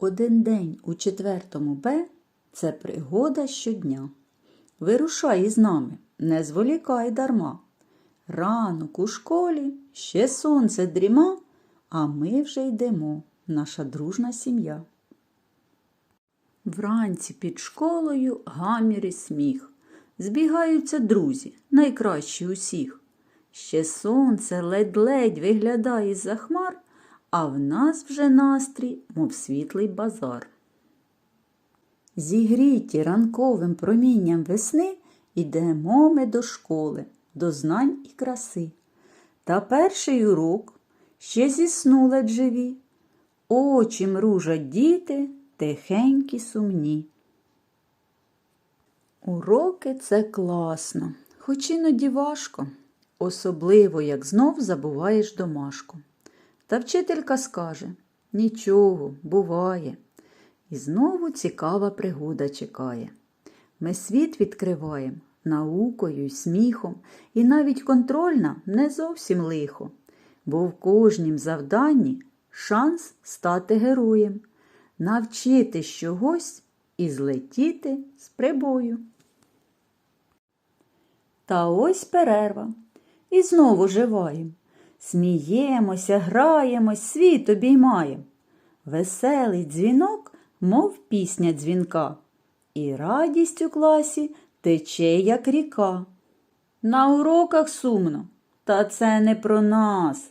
Один день у четвертому Б це пригода щодня. Вирушай із нами, не зволікай дарма. Ранок у школі, ще сонце дріма, а ми вже йдемо, наша дружна сім'я. Вранці під школою гамір і сміх. Збігаються друзі, найкращі усіх. Ще сонце ледь-ледь виглядає з-за хмар, а в нас вже настрій, мов світлий базар. Зігріті ранковим промінням весни ідемо ми до школи, до знань і краси. Та перший урок ще зі сну живі, очі мружать діти, тихенькі сумні. Уроки це класно, хоч іноді важко, особливо як знов забуваєш домашку. Та вчителька скаже нічого, буває. І знову цікава пригода чекає. Ми світ відкриваємо наукою й сміхом, і навіть контрольна не зовсім лихо, бо в кожнім завданні шанс стати героєм, навчити чогось і злетіти з прибою. Та ось перерва. І знову живаєм. Сміємося, граємось, світ обіймаєм. Веселий дзвінок, мов пісня дзвінка, і радість у класі тече, як ріка. На уроках сумно, та це не про нас.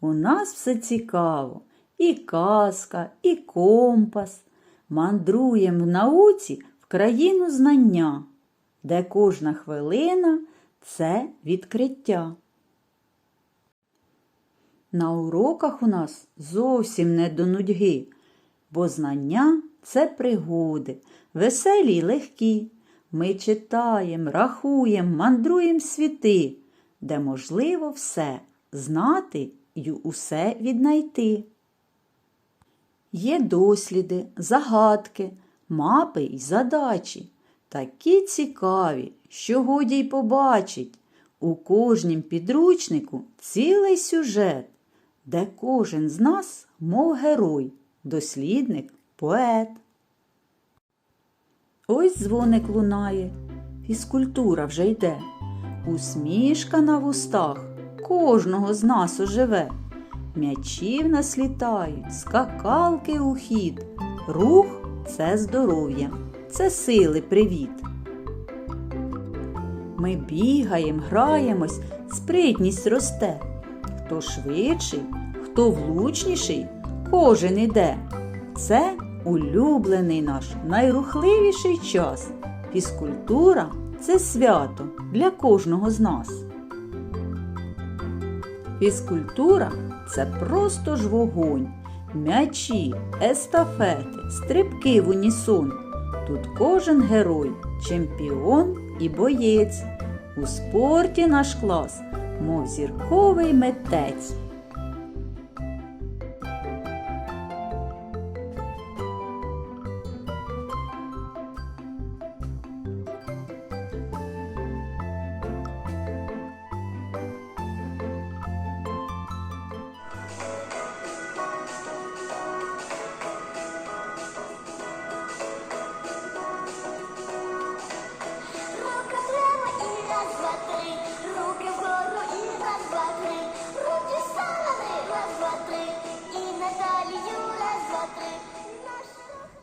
У нас все цікаво, і казка, і компас. Мандруєм в науці в країну знання, де кожна хвилина це відкриття. На уроках у нас зовсім не до нудьги, бо знання це пригоди, веселі й легкі. Ми читаємо, рахуємо, мандруємо світи, де можливо все знати й усе віднайти. Є досліди, загадки, мапи й задачі, такі цікаві, що годі й побачить. У кожнім підручнику цілий сюжет, де кожен з нас, мов герой, дослідник, поет. Ось дзвоник лунає, фізкультура вже йде. Усмішка на вустах кожного з нас оживе. М'ячі в нас літають, скакалки у хід. Рух це здоров'я, це сили привіт. Ми бігаємо, граємось, спритність росте. Хто швидший, хто влучніший, кожен іде. Це улюблений наш найрухливіший час. Фізкультура це свято для кожного з нас. Фізкультура це просто ж вогонь, м'ячі, естафети, стрибки в унісон. Тут кожен герой, чемпіон і боєць. У спорті наш клас, мов зірковий митець.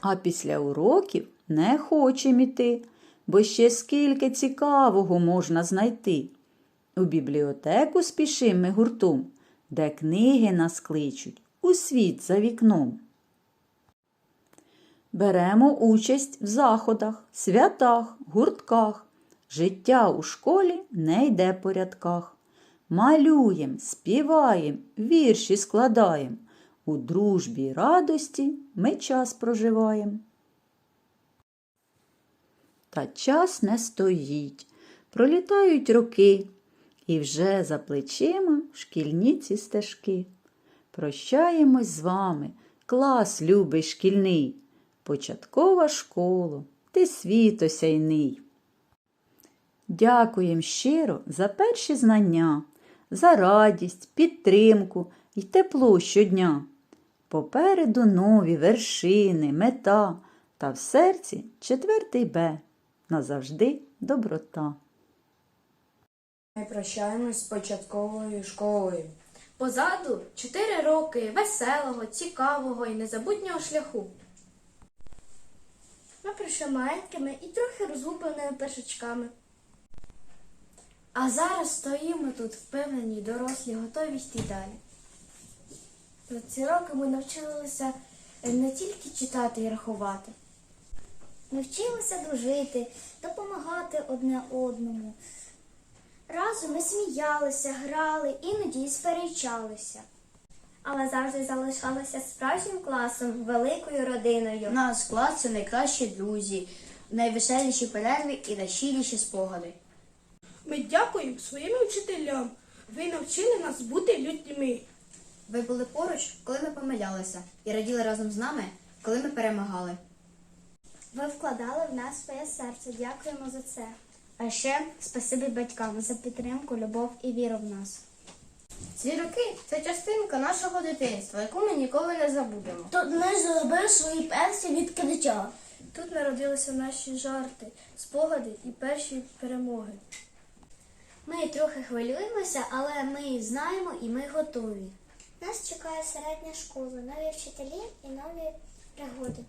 А після уроків не хочемо іти, бо ще скільки цікавого можна знайти. У бібліотеку спішим ми гуртом, де книги нас кличуть у світ за вікном. Беремо участь в заходах, святах, гуртках. Життя у школі не йде по рядках. Малюєм, співаєм, вірші складаєм. У дружбі й радості ми час проживаєм. Та час не стоїть, пролітають роки, і вже за плечима шкільні ці стежки. Прощаємось з вами, клас любий шкільний, початкова школа, ти світ осяйний. Дякуєм щиро за перші знання, за радість, підтримку й тепло щодня. Попереду нові вершини, мета, та в серці четвертий Б. Назавжди доброта. Ми прощаємось з початковою школою. Позаду чотири роки веселого, цікавого і незабутнього шляху. Ми прийшли маленькими і трохи розгубленими першачками. А зараз стоїмо тут впевнені, дорослі, готові йти далі. За ці роки ми навчилися не тільки читати і рахувати. Ми вчилися дружити, допомагати одне одному. Разом ми сміялися, грали, іноді і сперечалися. Але завжди залишалися справжнім класом, великою родиною. Наш клас це найкращі друзі, найвеселіші перерви і найщиріші спогади. Ми дякуємо своїм вчителям. Ви навчили нас бути людьми. Ви були поруч, коли ми помилялися, і раділи разом з нами, коли ми перемагали. Ви вкладали в нас своє серце. Дякуємо за це. А ще спасибі батькам за підтримку, любов і віру в нас. Ці роки це частинка нашого дитинства, яку ми ніколи не забудемо. Тут ми зробили свої перші відкриття. Тут народилися наші жарти, спогади і перші перемоги. Ми трохи хвилюємося, але ми знаємо і ми готові. Нас чекає середня школа, нові вчителі і нові пригоди.